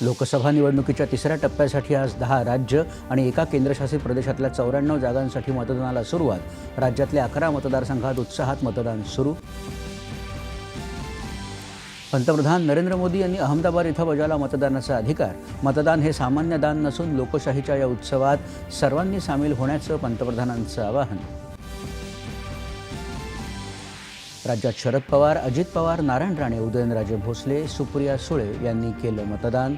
लोकसभा निवडणुकीच्या तिसऱ्या टप्प्यासाठी आज दहा राज्य आणि एका केंद्रशासित प्रदेशातल्या चौऱ्याण्णव जागांसाठी मतदानाला सुरुवात. राज्यातल्या अकरा मतदारसंघात उत्साहात मतदान सुरू. पंतप्रधान नरेंद्र मोदी यांनी अहमदाबाद इथं बजावला मतदानाचा अधिकार. मतदान हे सामान्य दान नसून लोकशाहीच्या या उत्सवात सर्वांनी सामील होण्याचं पंतप्रधानांचं आवाहन. राज्यात शरद पवार अजित पवार नारायण राणे उदयनराजे भोसले सुप्रिया सुळे यांनी केलं मतदान.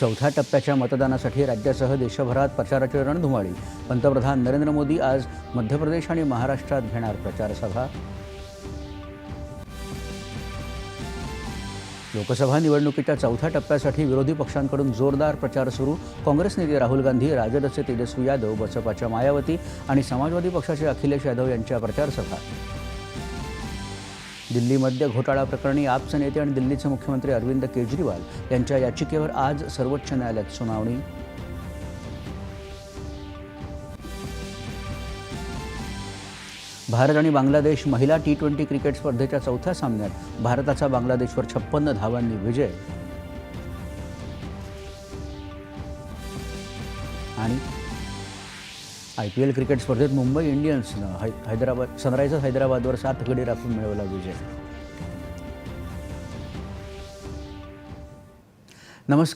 चौथ्या टप्प्याच्या मतदानासाठी राज्यासह देशभरात प्रचाराची रणधुमाळी. पंतप्रधान नरेंद्र मोदी आज मध्य प्रदेश आणि महाराष्ट्रात घेणार प्रचारसभा. लोकसभा निवडणुकीच्या चौथ्या टप्प्यासाठी विरोधी पक्षांकडून जोरदार प्रचार सुरू. काँग्रेस नेते राहुल गांधी राजदचे तेजस्वी यादव बसपाच्या मायावती आणि समाजवादी पक्षाचे अखिलेश यादव यांच्या प्रचारसभा. दिल्लीमध्ये घोटाळा प्रकरणी आपचे नेते आणि दिल्लीचे मुख्यमंत्री अरविंद केजरीवाल यांच्या याचिकेवर आज सर्वोच्च न्यायालयात सुनावणी. भारत आणि बांगलादेश महिला टी ट्वेंटी क्रिकेट स्पर्धेच्या चौथ्या सामन्यात भारताचा बांगलादेशवर छप्पन्न धावांनी विजय. आणि आय पी एल क्रिकेट स्पर्धेत मुंबई इंडियन्सनं है हैदराबाद सनरायझर्स हैदराबादवर सात गडी राखून मिळवला विजय. नमस्कार.